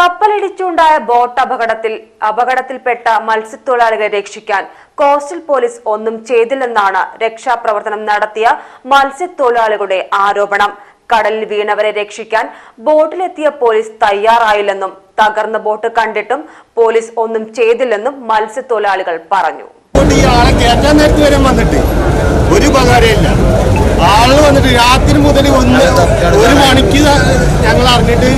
കപ്പലിടിച്ചുണ്ടായ boat അപകടത്തിൽ അപകടത്തിൽപ്പെട്ട മത്സ്യത്തൊഴിലാളികളെ രക്ഷിക്കാൻ കോസ്റ്റൽ പോലീസ് ഒന്നും ചെയ്തില്ലെന്നാണ് രക്ഷാപ്രവർത്തനം നടത്തിയ മത്സ്യത്തൊഴിലാളികളുടെ ആരോപണം. കടലിൽ വീണവരെ രക്ഷിക്കാൻ ബോട്ടിലെത്തിയ പോലീസ് തയ്യാറായില്ലെന്നും തകർന്ന ബോട്ട് കണ്ടിട്ടും പോലീസ് ഒന്നും ചെയ്തില്ലെന്നും മത്സ്യത്തൊഴിലാളികൾ പറഞ്ഞു. വന്നിട്ട് ഒരു ഉപകാരമില്ല ആൾ വന്നിട്ട് രാത്രി മുതൽ ഒന്ന് ഒരു മണിക്ക് ഞങ്ങൾ അറിഞ്ഞിട്ട്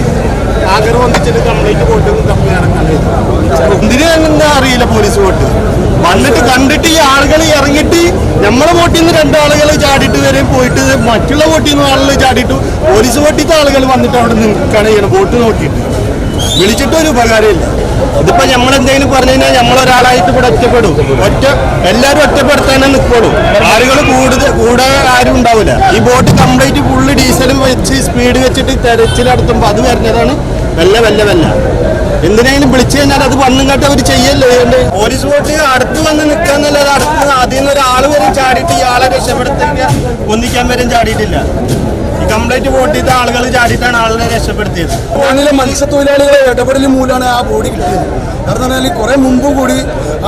ആഗർ വന്നിച്ചിട്ട് കംപ്ലൈന്റ് പോയിട്ട് ഇറക്കാൻ എന്തിനാ അറിയില്ല പോലീസ് പോയിട്ട് വന്നിട്ട് കണ്ടിട്ട് ഈ ആളുകൾ ഇറങ്ങിയിട്ട് നമ്മളെ വോട്ടിൽ നിന്ന് രണ്ടാളുകൾ ചാടിയിട്ട് വരെ പോയിട്ട് മറ്റുള്ള വോട്ടിൽ നിന്ന് ആളുകൾ ചാടിയിട്ട് പോലീസ് വോട്ടിത്തെ ആളുകൾ വന്നിട്ട് അവിടെ നിൽക്കുകയാണ് ചെയ്യണം വോട്ട് നോക്കിയിട്ട്. വിളിച്ചിട്ട് ഒരു ഉപകാരമില്ല. ഇതിപ്പോ നമ്മൾ എന്തെങ്കിലും പറഞ്ഞു കഴിഞ്ഞാൽ നമ്മളൊരാളായിട്ട് ഇവിടെ ഒറ്റപ്പെടും. ഒറ്റ എല്ലാവരും ഒറ്റപ്പെടുത്താനേ നിൽക്കുള്ളൂ. ആളുകൾ കൂടുതൽ കൂടെ ആരും ഉണ്ടാവില്ല. ഈ ബോട്ട് കംപ്ലീറ്റ് ഫുള്ള് ഡീസലും വെച്ച് സ്പീഡ് വെച്ചിട്ട് തെരച്ചിൽ നടത്തുമ്പോൾ അത് വരുന്നതാണ് വെല്ല വല്ല വല്ല. എന്തിനെങ്കിലും വിളിച്ചു കഴിഞ്ഞാൽ അത് വന്നും കേട്ട് അവർ ചെയ്യല്ലേ പോലീസ് ബോട്ട് അടുത്ത് വന്ന് നിൽക്കാന്നല്ലാതെ അടുത്ത് അതിൽ നിന്ന് ഒരാൾ വരെ ചാടിയിട്ട് ഇയാളെ രക്ഷപ്പെടുത്തില്ല ഒന്നിക്കാൻ വരെ ചാടിയിട്ടില്ല. ഈ കംപ്ലൈന്റ് വോട്ട് ചെയ്ത ആളുകൾ ചാടിയിട്ടാണ് ആളുകളെ രക്ഷപ്പെടുത്തിയത്. ഫോണിലെ മത്സ്യത്തൊഴിലാളികളെ ഇടപെടൽ മൂലമാണ് ആ ബോഡി കിട്ടിയത്. കാരണം പറഞ്ഞാൽ കുറെ മുമ്പ് കൂടി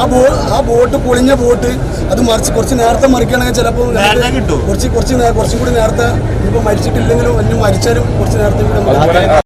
ആ ബോ ആ ബോട്ട് പൊളിഞ്ഞ ബോട്ട് അത് മറിച്ച് കുറച്ച് നേരത്തെ മറിക്കുകയാണെങ്കിൽ ചിലപ്പോൾ നേരത്തെ കിട്ടും. കുറച്ച് കുറച്ച് കുറച്ചും കൂടി നേരത്തെ ഇപ്പോൾ മരിച്ചിട്ടില്ലെങ്കിലും അല്ലെ മരിച്ചാലും കുറച്ച് നേരത്തെ